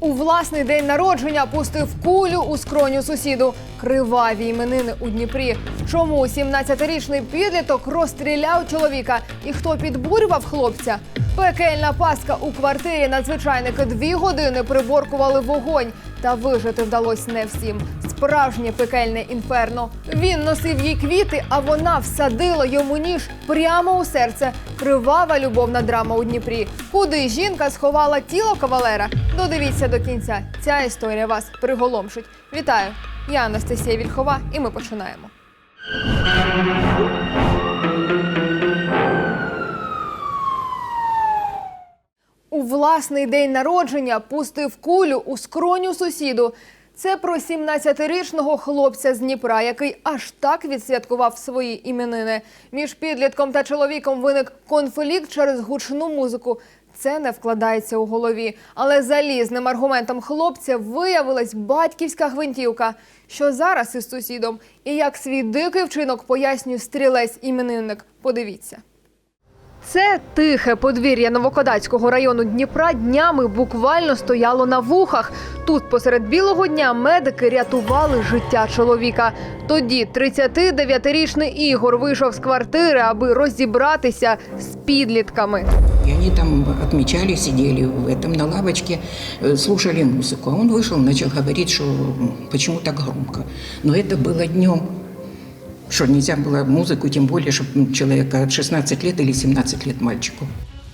У власний день народження пустив кулю у скроню сусіду. Криваві іменини у Дніпрі. Чому 17-річний підліток розстріляв чоловіка? І хто підбурював хлопця? Пекельна паска у квартирі надзвичайники дві години приборкували вогонь. Та вижити вдалося не всім. Справжнє пекельне інферно. Він носив їй квіти, а вона всадила йому ніж прямо у серце. Кривава любовна драма у Дніпрі. Куди жінка сховала тіло кавалера? Додивіться до кінця. Ця історія вас приголомшить. Вітаю! Я Анастасія Вільхова, і ми починаємо. У власний день народження пустив кулю у скроню сусіду. Це про 17-річного хлопця з Дніпра, який аж так відсвяткував свої іменини. Між підлітком та чоловіком виник конфлікт через гучну музику. Це не вкладається у голові. Але залізним аргументом хлопця виявилась батьківська гвинтівка. Що зараз із сусідом? І як свій дикий вчинок пояснює стрілець іменинник. Подивіться. Це тихе подвір'я Новокодацького району Дніпра днями буквально стояло на вухах. Тут посеред білого дня медики рятували життя чоловіка. Тоді 39-річний Ігор вийшов з квартири, аби розібратися з підлітками. И они там отмечали, сидели в этом на лавочке, э, слушали музыку. А он вышел, начал говорить, что м, почему так громко. Но это было днем. Что нельзя было музыку, тем более, чтобы человека от 16 лет или 17 лет мальчику.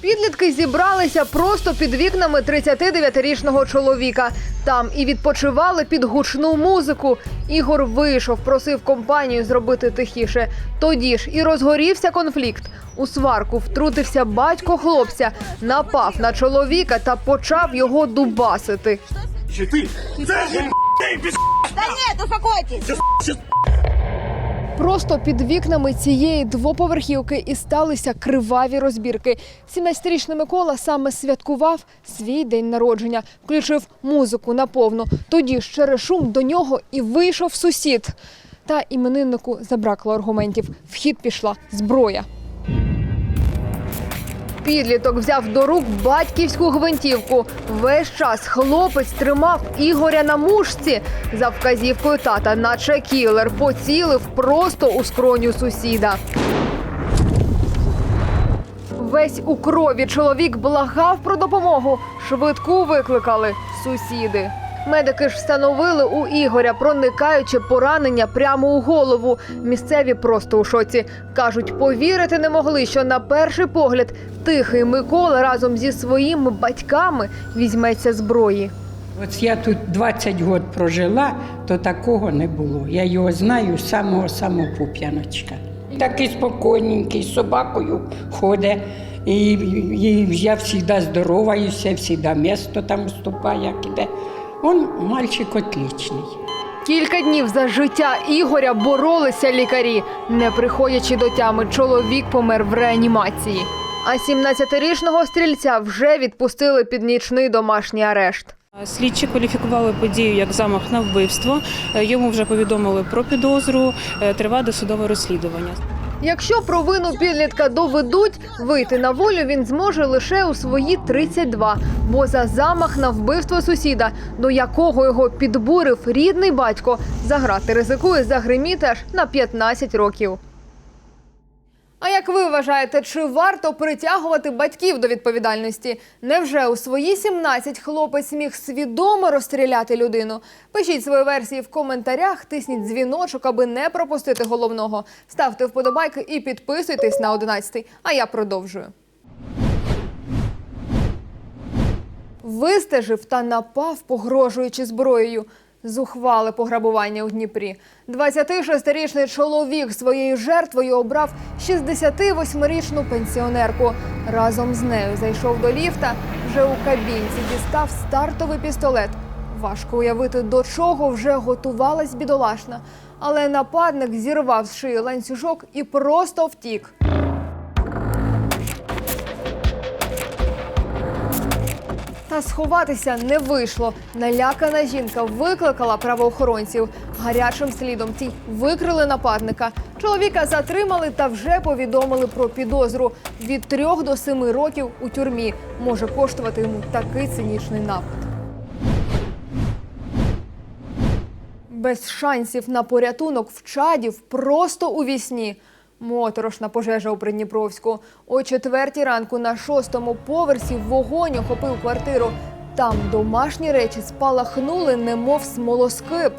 Підлітки зібралися просто під вікнами 39-річного чоловіка. Там і відпочивали під гучну музику. Ігор вийшов, просив компанію зробити тихіше. Тоді ж і розгорівся конфлікт. У сварку втрутився батько хлопця, напав на чоловіка та почав його дубасити. Чи ти? Це ж він піс... Да нет, успокойтесь! Просто під вікнами цієї двоповерхівки і сталися криваві розбірки. 17-річний Микола саме святкував свій день народження, включив музику на повну. Тоді ж через шум до нього і вийшов сусід. Та імениннику забракло аргументів. Вхід пішла зброя. Підліток взяв до рук батьківську гвинтівку. Весь час хлопець тримав Ігоря на мушці. За вказівкою тата, наче кілер, поцілив просто у скроню сусіда. Весь у крові чоловік благав про допомогу. Швидку викликали сусіди. Медики ж встановили у Ігоря проникаюче поранення прямо у голову. Місцеві просто у шоці. Кажуть, повірити не могли, що на перший погляд тихий Микола разом зі своїми батьками візьметься зброї. От я тут 20 років прожила, то такого не було. Я його знаю з самого самого пуп'яночка. Такий спокійненький, з собакою ходить. І, і я завжди здороваюся, завжди місто там виступає, як іде. Он мальчик отличний. Кілька днів за життя Ігоря боролися лікарі. Не приходячи до тями, чоловік помер в реанімації. А 17-річного стрільця вже відпустили під нічний домашній арешт. Слідчі кваліфікували подію як замах на вбивство. Е, Йому вже повідомили про підозру. Е, Триває досудове розслідування. Якщо провину підлітка доведуть, вийти на волю він зможе лише у свої 32, бо за замах на вбивство сусіда, до якого його підбурив рідний батько, заграти ризикує загриміти аж на 15 років. А як ви вважаєте, чи варто притягувати батьків до відповідальності? Невже у свої 17 хлопець міг свідомо розстріляти людину? Пишіть свої версії в коментарях, тисніть дзвіночок, аби не пропустити головного. Ставте вподобайки і підписуйтесь на 11. А я продовжую. Вистежив та напав, погрожуючи зброєю. Зухвале пограбування у Дніпрі. 26-річний чоловік своєю жертвою обрав 68-річну пенсіонерку. Разом з нею зайшов до ліфта. Вже у кабінці дістав стартовий пістолет. Важко уявити, до чого вже готувалась бідолашна. Але нападник зірвав з шиї ланцюжок і просто втік. та сховатися не вийшло. Налякана жінка викликала правоохоронців. Гарячим слідом ті викрили нападника. Чоловіка затримали та вже повідомили про підозру від трьох до семи років у тюрмі. Може коштувати йому такий цинічний напад. Без шансів на порятунок в чадів просто у вісні. Моторошна пожежа у Придніпровську. О четвертій ранку на шостому поверсі вогонь охопив квартиру. Там домашні речі спалахнули, немов смолоскип.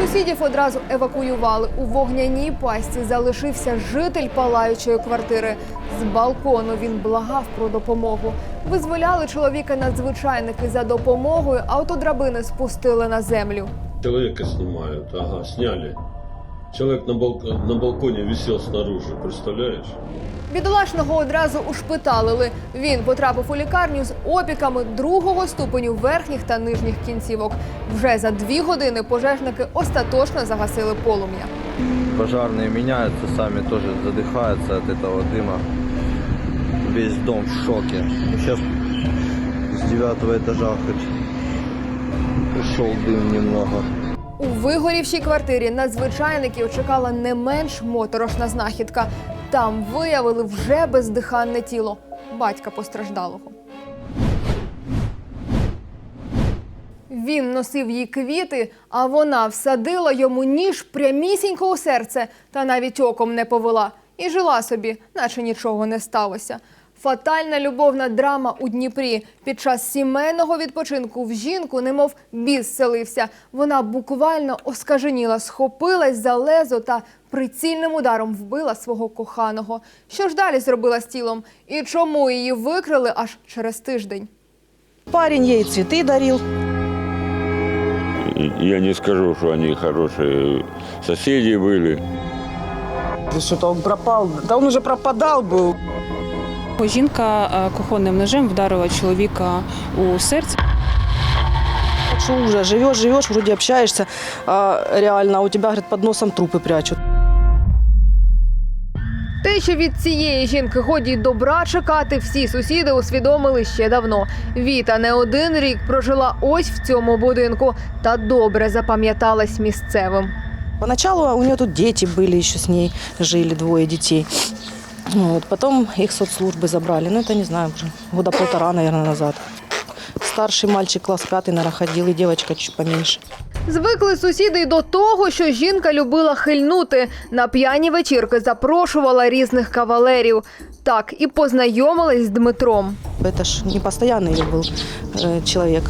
Сусідів одразу евакуювали. У вогняній пастці залишився житель палаючої квартири. З балкону він благав про допомогу. Визволяли чоловіка надзвичайники за допомогою. Автодрабини спустили на землю. Человека снимают, ага, сняли. Человек на, балк- на балконе висел снаружи, представляешь? Бідолашного одразу ушпиталили. Він потрапив у лікарню з опіками другого ступеню верхніх та нижніх кінцівок. Вже за дві години пожежники остаточно загасили полум'я. Пожарные меняются, сами тоже задыхаются от этого дыма. Весь дом в шоке. Сейчас с девятого этажа хоть ушел дым немного. У вигорівшій квартирі надзвичайників чекала не менш моторошна знахідка. Там виявили вже бездиханне тіло батька постраждалого. Він носив їй квіти, а вона всадила йому ніж прямісінько у серце та навіть оком не повела. І жила собі, наче нічого не сталося. Фатальна любовна драма у Дніпрі. Під час сімейного відпочинку в жінку, немов біс селився. Вона буквально оскаженіла, схопилась за лезо та прицільним ударом вбила свого коханого. Що ж далі зробила з тілом? І чому її викрили аж через тиждень? Парень ей цветы дарил. Я не скажу, что они хорошие соседи были. Что-то он пропал. Да он уже пропадал был. Жінка е, кухонним ножем вдарила чоловіка у серце. Так что ужас. Живешь, живешь, вроде общаешься, а реально а у тебя, говорит, под носом трупы прячут. Те, що від цієї жінки годі й добра чекати, всі сусіди усвідомили ще давно. Віта не один рік прожила ось в цьому будинку та добре запам'яталась місцевим. Поначалу у нее тут дети были, еще с ней жили двое детей. Вот. Потом их соцслужбы забрали. Ну, это не знаю, уже года полтора, наверное, назад. Старший мальчик класс пятый, наверное, ходил, и девочка чуть поменьше. Звикли сусіди й до того, що жінка любила хильнути. На п'яні вечірки запрошувала різних кавалерів. Так і познайомилась з Дмитром. Это ж не постоянный ее был э, человек.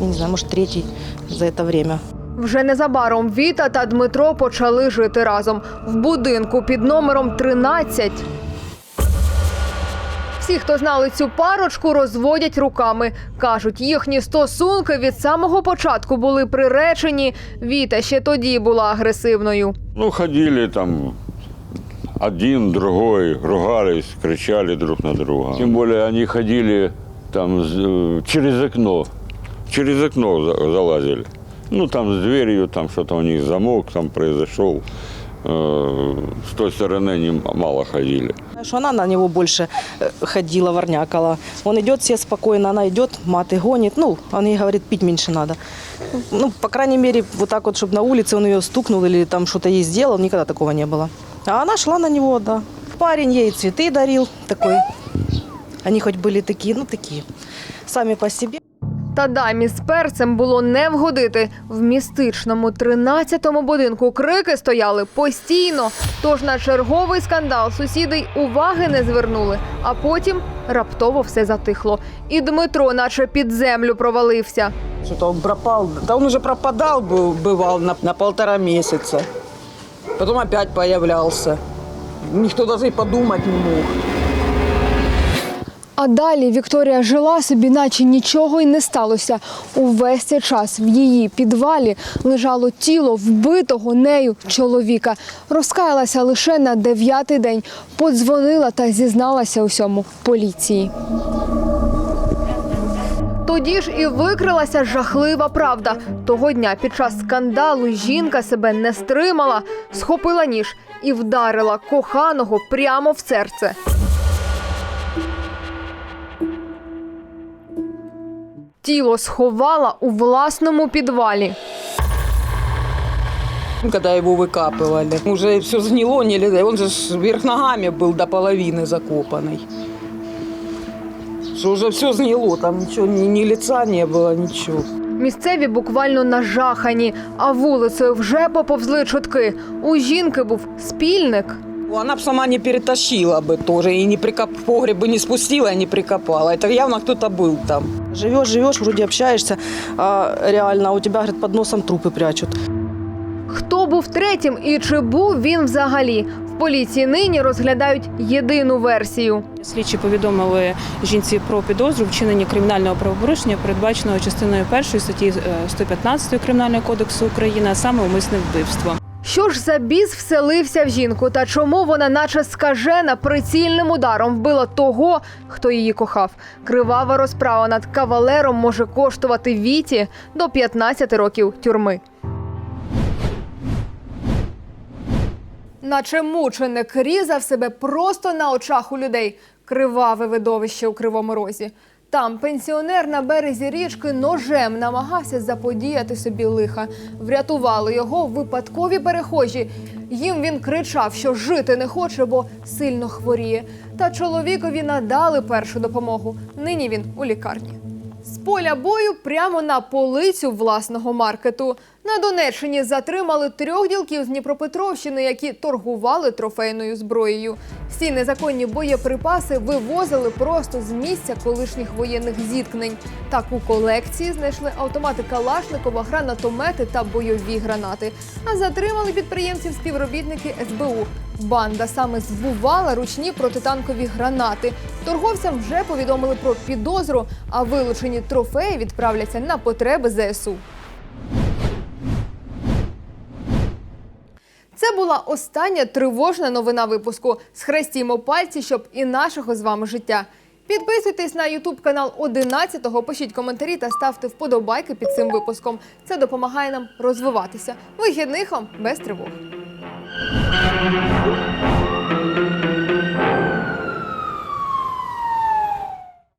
Я не знаю, может, третий за это время. Вже незабаром Віта та Дмитро почали жити разом в будинку під номером 13. Всі, хто знали цю парочку, розводять руками. Кажуть, їхні стосунки від самого початку були приречені. Віта ще тоді була агресивною. Ну, ходили там один, другой, ругались, кричали друг на друга. Тем более они ходили там з- э, через окно, через окно залазили. Ну, там с дверью, там что-то у них замок там произошел. Э, С той стороны они мало ходили. Что она на него больше э, ходила, ворнякала. Он идет себе спокойно, она идет, маты гонит. Ну, он ей говорит, пить меньше надо. Ну, по крайней мере, вот так вот, чтобы на улице он ее стукнул или там что-то ей сделал, никогда такого не было. А она шла на него, да. Парень ей цветы дарил такой. Они хоть были такие, ну, такие, сами по себе. Та дамі з перцем було не вгодити. В містичному 13-му будинку крики стояли постійно. Тож на черговий скандал сусіди й уваги не звернули. А потім раптово все затихло. І Дмитро, наче під землю, провалився. Что-то он пропал. Да он уже пропадал, бывал на, на полтора месяца. Потом опять появлялся. Никто даже и не мог. А далі Вікторія жила собі, наче нічого й не сталося. Увесь цей час в її підвалі лежало тіло вбитого нею чоловіка. Розкаялася лише на дев'ятий день. Подзвонила та зізналася усьому поліції. Тоді ж і викрилася жахлива правда. Того дня під час скандалу жінка себе не стримала, схопила ніж і вдарила коханого прямо в серце. Тіло сховала у власному підвалі. Когда его выкапывали, уже все сгнило, не лезай. Он же ж вверх ногами был до половины закопанный. что уже все сгнило, там ничего, ни, ни лица не было, ничего. Місцеві буквально нажахані, а вулицею вже поповзли чутки. У жінки був спільник. Она бы сама не перетащила бы тоже, и не прикоп... в погреб бы не спустила, и не прикопала. Это явно кто-то был там. Живешь, живешь, вроде общаешься, а реально у тебя, говорит, под носом трупы прячут. Хто був третім і чи був він взагалі? В поліції нині розглядають єдину версію. Слідчі повідомили жінці про підозру вчинення кримінального правопорушення, передбаченого частиною 1 статті е, 115 Кримінального кодексу України, а саме умисне вбивство. Що ж за біс вселився в жінку, та чому вона, наче скажена, прицільним ударом вбила того, хто її кохав? Кривава розправа над кавалером може коштувати віті до 15 років тюрми. Наче мученик різав себе просто на очах у людей. Криваве видовище у кривому розі. Там пенсіонер на березі річки ножем намагався заподіяти собі лиха. Врятували його випадкові перехожі. Їм він кричав, що жити не хоче, бо сильно хворіє. Та чоловікові надали першу допомогу. Нині він у лікарні. З поля бою прямо на полицю власного маркету. На Донеччині затримали трьох ділків з Дніпропетровщини, які торгували трофейною зброєю. Всі незаконні боєприпаси вивозили просто з місця колишніх воєнних зіткнень. Так у колекції знайшли автомати Калашникова, гранатомети та бойові гранати. А затримали підприємців співробітники СБУ. Банда саме збувала ручні протитанкові гранати. Торговцям вже повідомили про підозру, а вилучені трофеї відправляться на потреби ЗСУ. Це була остання тривожна новина випуску. Схрестімо пальці, щоб і нашого з вами життя. Підписуйтесь на Ютуб канал 11-го, пишіть коментарі та ставте вподобайки під цим випуском. Це допомагає нам розвиватися. Вихідних вам без тривог.